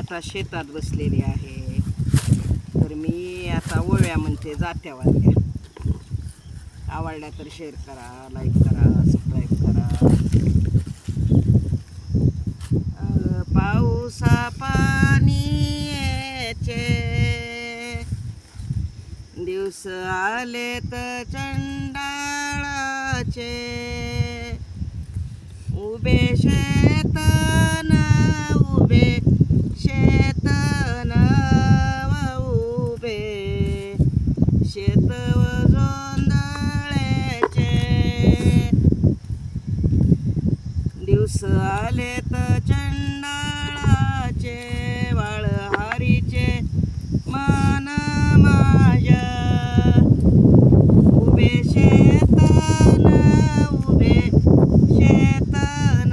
आता शेतात बसलेली आहे. तर मी आता ओव्या म्हणते जात्या जात्यावाल्या आवडल्या तर शेअर करा लाईक करा सबस्क्राईब करा. पाऊसा पाऊसा पाणीचे दिवस आले तर चंडाळाचे. उभे शेर उभे शेतन व उभे शेतव जोंधळ्याचे दिवस आले तर चंडाळाचे वाळहारीचे मान माझ्या. उभे शेतन उभे शेतन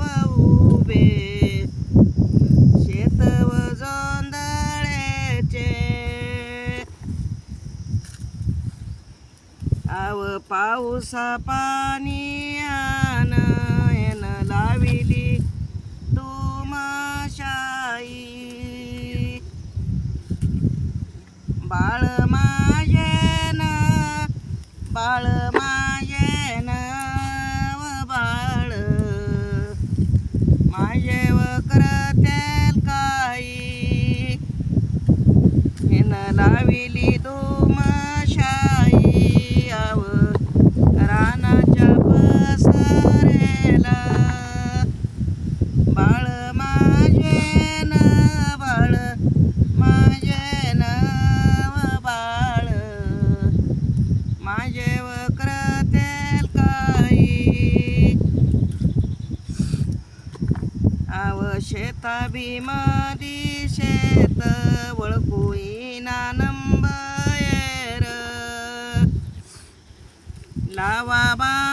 व उभे शेतव जोंधळ्याचे. आव पाऊसा पाणी आना ಬಾಳ आव शेता भीमदी शेत वळकुईना नंबर लावा बा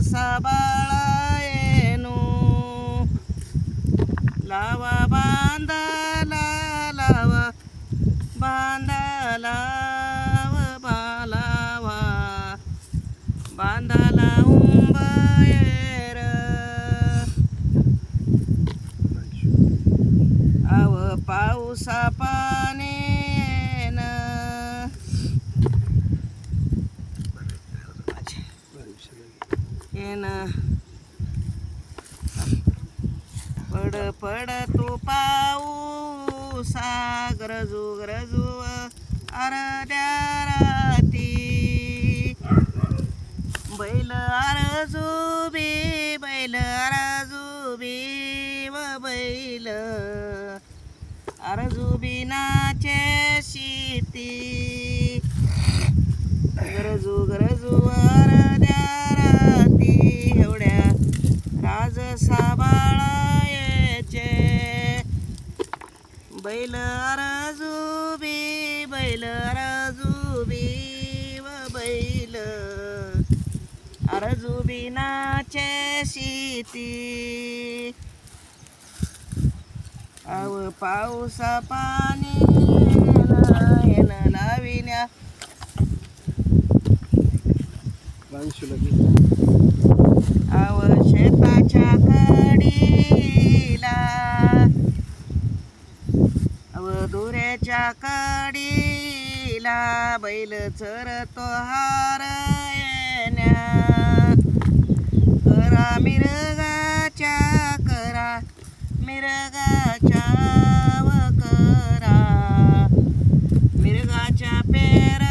राजसा बाळायनो. लावा बांधाला लावा बांधाला व बालावा बांधाला उंबायर आव पाऊसा पाण्यान येन पड पड तू पाऊसा गरजू गरजू अर्ध्या राती. बैल अरजू बी बैल अरजू बी व बैल. अरजू बिनाचे शेती. गरजू गरजू अर्ध्या बैल राजूबी बैल राजूबी व बैल. अरजू नाचे शेती. आव पाऊसा पाणी लाविण्या आव शेताच्या कडीला दुऱ्याच्या कडीला बैल चरतो हार करा मिरगाच्या करा मिरगाच्या व करा मिरगाच्या पेर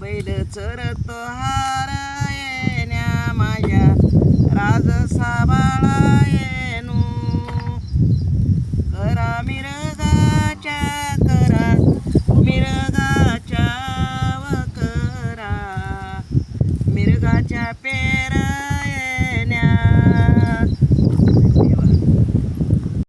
बैल चरतो हार येण्या. माझ्या राजसा बाळा